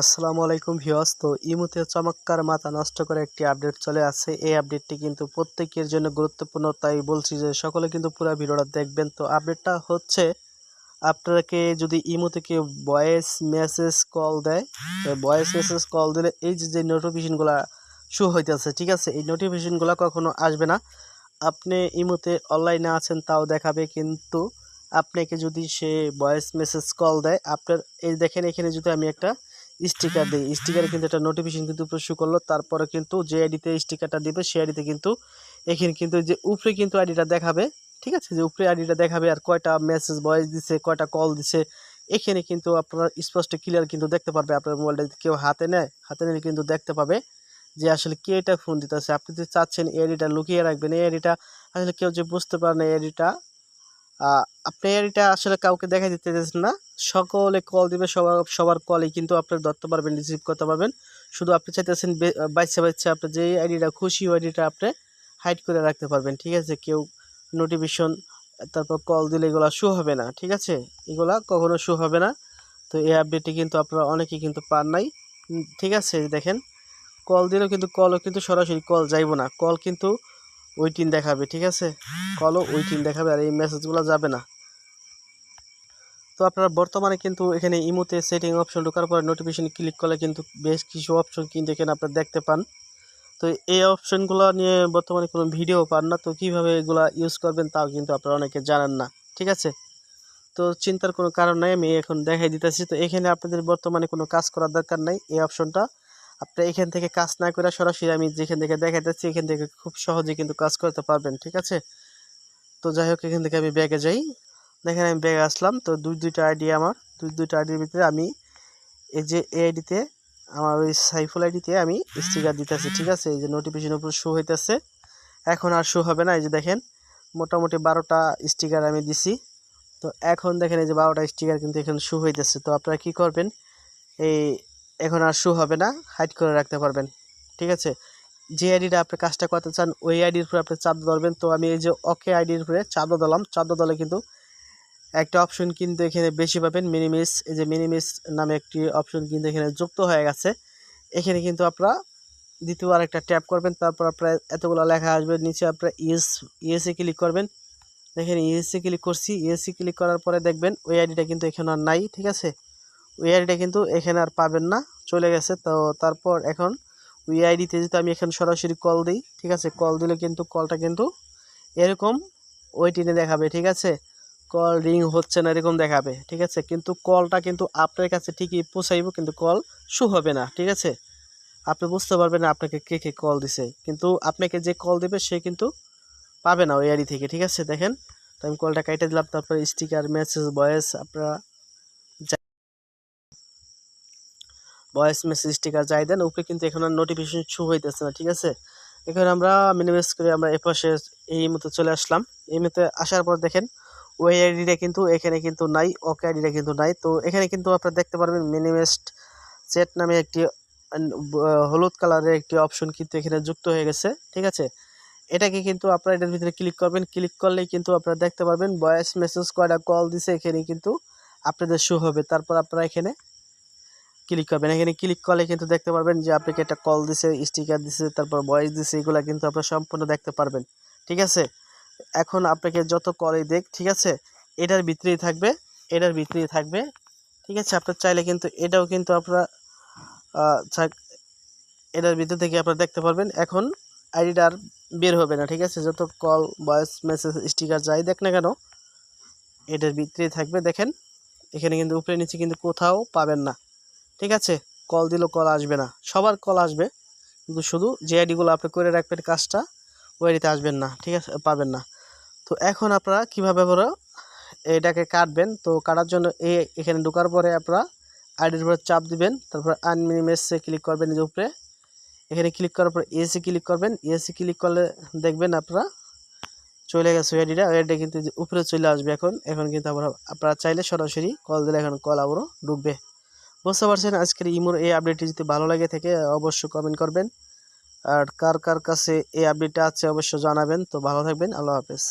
আসসালামু আলাইকুম ভিউয়ার্স। তো ইমুতে চমৎকার মাথা নষ্ট করে একটি আপডেট চলে আসছে। এই আপডেটটি কিন্তু প্রত্যেকের জন্য গুরুত্বপূর্ণ, তাই বলছি যে সকলে কিন্তু পুরো ভিডিওটা দেখবেন। তো আপডেটটা হচ্ছে, আপনাকে যদি ইমো থেকে ভয়েস মেসেজ কল দেয় ভয়েস মেসেজ কল দিলে এই যে যে নোটিফিকেশনগুলো শো হইতেছে, ঠিক আছে? এই নোটিফিকেশনগুলো কখনো আসবে না। আপনি ইমোতে অনলাইনে আছেন, তাও দেখাবে, কিন্তু আপনাকে যদি সে ভয়েস মেসেজ কল দেয়, আপনার, এই দেখেন, এখানে যদি আমি একটা স্টিকার দিই স্টিকারে কিন্তু একটা নোটিফিকেশন কিন্তু শু করল। তারপরে কিন্তু যে আইডিতে স্টিকারটা দিবে, সেই আইডিতে কিন্তু এখানে কিন্তু যে উপরে কিন্তু আইডিটা দেখাবে, ঠিক আছে? যে উপরে আইডিটা দেখাবে আর কয়টা মেসেজ ভয়েস দিছে, কয়টা কল দিছে, এখানে কিন্তু আপনারা স্পষ্ট ক্লিয়ার কিন্তু দেখতে পারবে। আপনার মোবাইলটা কেউ হাতে নেয়, হাতে নিলে কিন্তু দেখতে পাবে যে আসলে কে এটা ফোন দিতেছে। আপনি যদি চাচ্ছেন এই আইডিটা লুকিয়ে রাখবেন, এই আইডিটা আসলে কেউ যে বুঝতে পারে না এই আইডিটা আপনি এটা আসলে কাউকে দেখা দিতে চাইছেন না। সকলে কল দিবে, সবার সবার কলই কিন্তু আপনার ধরতে পারবেন রিসিভ করতে পারবেন। শুধু আপনি চাইতেছেন বাচ্চা বাচ্চা আপনার যে আইডিটা খুশি, ওই আইডিটা আপনি হাইড করে রাখতে পারবেন, ঠিক আছে? কেউ নোটিফিকেশন তারপর কল দিলে এগুলো শো হবে না, ঠিক আছে? এগুলা কখনো শো হবে না। তো এই আপডেটটি কিন্তু আপনারা অনেকে কিন্তু পান নাই ঠিক আছে? দেখেন কল দিলেও কিন্তু কলও কিন্তু সরাসরি কল যাইব না। কল কিন্তু ওইটিন দেখাবে, ঠিক আছে? কলও ওইটিন দেখাবে আর এই মেসেজগুলো যাবে না। তো আপনারা বর্তমানে কিন্তু এখানে ইমোতে সেটিং অপশন ঢোকার পরে নোটিফিকেশন ক্লিক করলে কিন্তু বেশ কিছু অপশন কিন্তু এখানে আপনারা দেখতে পান। তো এই অপশনগুলো নিয়ে বর্তমানে কোনো ভিডিও পান না, তো কীভাবে এগুলো ইউজ করবেন তাও কিন্তু আপনারা অনেকে জানেন না, ঠিক আছে? তো চিন্তার কোনো কারণ নাই, আমি এখন দেখাই দিতেছি। তো এখানে আপনাদের বর্তমানে কোনো কাজ করার দরকার নাই এই অপশনটা আপনি এখান থেকে কাজ না করে সরাসরি আমি যেখান থেকে দেখাইতেছি, এখান থেকে খুব সহজে কিন্তু কাজ করতে পারবেন, ঠিক আছে? তো যাই হোক, এখান থেকে আমি ব্যাগে যাই। দেখেন আমি ব্যাগে আসলাম, তো দুই, দুইটা আইডি আমার। দুই, দুইটা আইডির ভিতরে আমি এই যে এই আইডিতে আমার ওই সাইফুল আইডিতে আমি স্টিকার দিতেছি, ঠিক আছে? এই যে নোটিফিকেশন উপর শো হইতেছে। এখন আর শো হবে না, এই যে দেখেন, মোটামুটি বারোটা স্টিকার আমি দিছি। তো এখন দেখেন এই যে বারোটা স্টিকার কিন্তু এখানে শো হইতেছে। তো আপনারা কি করবেন? এই এখন আর শো হবে না হাইড করে রাখতে পারবেন, ঠিক আছে? যে আইডিটা আপনি কাজটা করতে চান, ওই আইডির উপরে আপনি চাপ ধরবেন। তো আমি এই যে ওকে আইডির উপরে চাপ দিলাম চাপ দলে কিন্তু একটা অপশন কিন্তু এখানে বেশি পাবেন মিনিমিস এই যে মিনিমিস নামে একটি অপশন কিন্তু এখানে যুক্ত হয়ে গেছে। এখানে কিন্তু আপনারা দ্বিতীয় আর একটা ট্যাপ করবেন, তারপর আপনার এতগুলো লেখা আসবে, নিচে আপনার ইএস ইএসএ ক্লিক করবেন। দেখেন ইএসএ ক্লিক করছি ইএসসি ক্লিক করার পরে দেখবেন ওই আইডিটা কিন্তু এখানে আর নাই, ঠিক আছে? ওই আইডিটা কিন্তু এখানে আর পাবেন না, চলে গেছে। তো তারপর এখন ওই আইডিতে যদি আমি এখানে সরাসরি কল দিই, ঠিক আছে? কল দিলে কিন্তু কলটা কিন্তু এরকম ওইটিনে দেখাবে, ঠিক আছে? কল রিং হচ্ছে না, এরকম দেখাবে, ঠিক আছে? কিন্তু কলটা কিন্তু আপনার কাছে ঠিকই পৌঁছাইব, কিন্তু কল শু হবে না, ঠিক আছে? আপনি বুঝতে পারবেন আপনাকে কে কে কল দিছে, কিন্তু আপনাকে যে কল দেবে সে কিন্তু পাবে না ওই থেকে, ঠিক আছে? দেখেন, তো আমি কলটা কেটে দিলাম, তারপর স্টিকার মেসেজ ভয়েস আপনারা ভয়েস মেসেজ স্টিকার যাই দেন উপরে কিন্তু এখন আর নোটিফিকেশন শু হইতেছে না, ঠিক আছে? এখানে আমরা মিনিমাইজ করে আমরা এপাশে এই মতো চলে আসলাম। এই মতো আসার পর দেখেন ওই আইডিটা কিন্তু এখানে কিন্তু নাই ওকে আইডিটা কিন্তু নাই। তো এখানে কিন্তু আপনারা দেখতে পারবেন মিনিমেস্ট সেট নামে একটি হলুদ কালারের একটি অপশন কিন্তু এখানে যুক্ত হয়ে গেছে, ঠিক আছে? এটাকে কিন্তু আপনারা এটার ভিতরে ক্লিক করবেন ক্লিক করলেই কিন্তু আপনারা দেখতে পারবেন ভয়েস মেসেজ কয়টা কল দিছে এখানে কিন্তু আপনাদের শো হবে। তারপর আপনারা এখানে ক্লিক করবেন। এখানে ক্লিক করলে কিন্তু দেখতে পারবেন যে আপনাকে একটা কল দিছে স্টিকার দিছে, তারপর ভয়েস দিছে, এগুলো কিন্তু আপনারা সম্পূর্ণ দেখতে পারবেন, ঠিক আছে? এখন আপনাকে যত কলই দেখ, ঠিক আছে? এটার ভিতরেই থাকবে, এটার ভিতরেই থাকবে, ঠিক আছে? আপনার চাইলে কিন্তু এটাও কিন্তু আপনারা এটার ভিতর থেকে আপনারা দেখতে পারবেন। এখন আইডিটা আর বের হবে না, ঠিক আছে? যত কল, ভয়েস, মেসেজ, স্টিকার যাই দেখ না কেন, এটার ভিতরেই থাকবে। দেখেন, এখানে কিন্তু উপরে নিচে কিন্তু কোথাও পাবেন না, ঠিক আছে? কল দিলেও কল আসবে না, সবার কল আসবে, কিন্তু শুধু যে আইডিগুলো আপনি করে রাখবেন কাজটা, ওই আইডিতে আসবেন না, ঠিক আছে? পাবেন না। তো এখন আপনারা কীভাবে বড় এটাকে কাটবেন? তো কাটার জন্য এ এখানে ঢোকার পরে আপনারা আইডির উপরে চাপ দিবেন, তারপর আনমিনি আনমিনিমেসে ক্লিক করবেন নিজের উপরে। এখানে ক্লিক করার পর এসি ক্লিক করবেন। এসি ক্লিক করলে দেখবেন আপনারা চলে গেছে আইডিটা। আইডিটা কিন্তু উপরে চলে আসবে এখন। এখন কিন্তু আমরা আপনারা চাইলে সরাসরি কল দিলে এখন কল আবারও ঢুকবে। বুঝতে পারছেন? আজকের ইমোর এই আপডেটটি যদি ভালো লাগে থাকে, অবশ্যই কমেন্ট করবেন। আর কার কার কাছে এই আপডেটটা আছে অবশ্যই জানাবেন। তো ভালো থাকবেন। আল্লাহ হাফেজ।